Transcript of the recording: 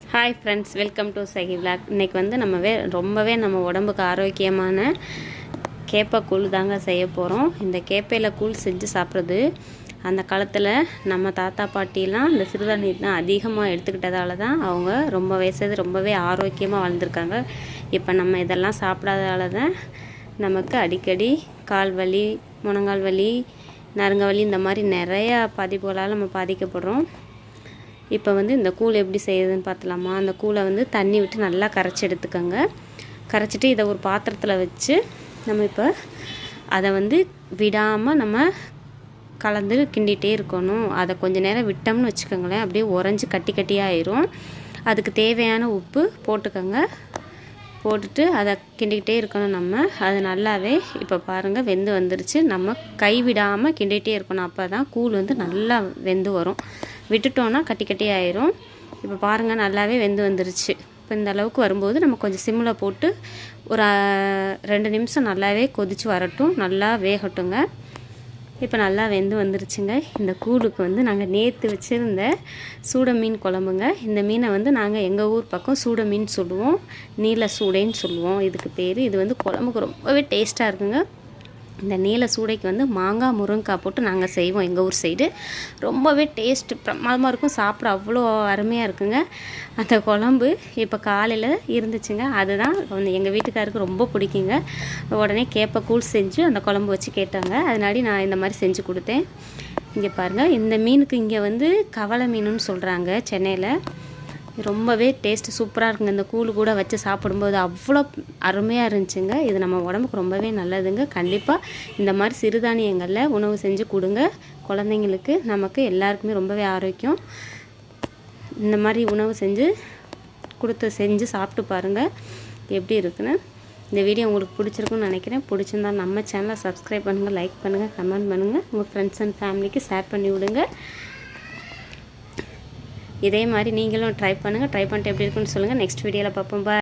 Hi friends welcome to Sakhi vlog இன்றைக்கி வந்து நம்ம வே ரொம்பவே நம்ம உடம்புக்கு ஆரோக்கியமான கேப்பை கூழ் தாங்க செய்ய போகிறோம் இந்த கேப்பையில் கூழ் செஞ்சு சாப்பிட்றது அந்த காலத்தில் நம்ம தாத்தா பாட்டிலாம் இந்த சிறுதானியம் தான் அதிகமாக எடுத்துக்கிட்டதால தான் அவங்க ரொம்ப வயசது ரொம்பவே ஆரோக்கியமாக வாழ்ந்திருக்காங்க. இப்போ நம்ம இதெல்லாம் சாப்பிடாததால தான் நமக்கு அடிக்கடி கால் வலி முழங்கால் வலி நரங்க வலி இந்த மாதிரி நிறையா பாதிப்புகளால் நம்ம பாதிக்கப்படுறோம். இப்போ வந்து இந்த கூழ் எப்படி செய்யுதுன்னு பார்த்தலாமா அந்த கூழை வந்து தண்ணி விட்டு நல்லா கரைச்சி எடுத்துக்கோங்க. கரைச்சிட்டு இதை ஒரு பாத்திரத்தில் வச்சு நம்ம இப்போ அதை வந்து விடாமல் நம்ம கலந்து கிண்டிகிட்டே இருக்கணும். அதை கொஞ்ச நேரம் விட்டோம்னு வச்சுக்கோங்களேன். அப்படியே உறைஞ்சி கட்டி கட்டியாயிரும் அதுக்கு தேவையான உப்பு போட்டுக்கோங்க. போட்டுட்டு அதை கிண்டிக்கிட்டே இருக்கணும் நம்ம. அது நல்லாவே இப்போ பாருங்கள் வெந்து வந்துருச்சு. நம்ம கை விடாமல் கிண்டிகிட்டே இருக்கணும். அப்போ தான் கூழ் வந்து நல்லா வெந்து வரும். விட்டுட்டோன்னா கட்டி கட்டி ஆயிரும். இப்போ பாருங்கள் நல்லாவே வெந்து வந்துருச்சு. இப்போ இந்த அளவுக்கு வரும்போது நம்ம கொஞ்சம் சிம்மில் போட்டு ஒரு ரெண்டு நிமிஷம் நல்லாவே கொதித்து வரட்டும். நல்லா வேகட்டுங்க. இப்போ நல்லா வெந்து வந்துருச்சுங்க. இந்த கூழுக்கு வந்து நாங்கள் நேற்று வச்சுருந்த சூட மீன் குழம்புங்க. இந்த மீனை வந்து நாங்கள் எங்கள் ஊர் பக்கம் சூட மீன் சொல்லுவோம். நீல சூடைன்னு சொல்லுவோம். இதுக்கு பேர். இது வந்து குழம்புக்கு ரொம்பவே டேஸ்ட்டாக இருக்குங்க. இந்த நீல சூடைக்கு வந்து மாங்காய் முருங்கைக்காய் போட்டு நாங்கள் செய்வோம் எங்கள் ஊர் சைடு ரொம்பவே டேஸ்ட் பிரமாதமாக இருக்கும். சாப்பிட அவ்வளோ அருமையாக இருக்குங்க. அந்த குழம்பு இப்போ காலையில் இருந்துச்சுங்க. அதுதான் வந்து எங்கள் வீட்டுக்காருக்கு ரொம்ப பிடிக்குங்க. உடனே கேப்ப கூழ் செஞ்சு அந்த குழம்பு வச்சு கேட்டாங்க. அதனாடி நான் இந்த மாதிரி செஞ்சு கொடுத்தேன். இங்கே பாருங்கள் இந்த மீனுக்கு இங்கே வந்து கவலை மீனுன்னு சொல்கிறாங்க சென்னையில். ரொம்பவே டேஸ்ட் சூப்பராக இருக்குங்க. இந்த கூழ் கூட வச்சு சாப்பிடும்போது அவ்வளோ அருமையாக இருந்துச்சுங்க. இது நம்ம உடம்புக்கு ரொம்பவே நல்லதுங்க. கண்டிப்பாக இந்த மாதிரி சிறுதானியங்களில் உணவு செஞ்சு கொடுங்க. குழந்தைங்களுக்கு நமக்கு எல்லாருக்குமே ரொம்பவே ஆரோக்கியம். இந்த மாதிரி உணவு செஞ்சு கொடுத்து செஞ்சு சாப்பிட்டு பாருங்கள் எப்படி இருக்குன்னு. இந்த வீடியோ உங்களுக்கு பிடிச்சிருக்குன்னு நினைக்கிறேன். பிடிச்சிருந்தா நம்ம சேனலை சப்ஸ்கிரைப் பண்ணுங்கள் லைக் பண்ணுங்கள் கமெண்ட் பண்ணுங்கள் உங்கள் ஃப்ரெண்ட்ஸ் அண்ட் ஃபேமிலிக்கு ஷேர் பண்ணி விடுங்க. இதே மாதிரி நீங்களும் ட்ரை பண்ணுங்கள் ட்ரை பண்ணிட்டு எப்படி இருக்குன்னு சொல்லுங்கள் நெக்ஸ்ட் வீடியோவில் பார்ப்போம். பாய்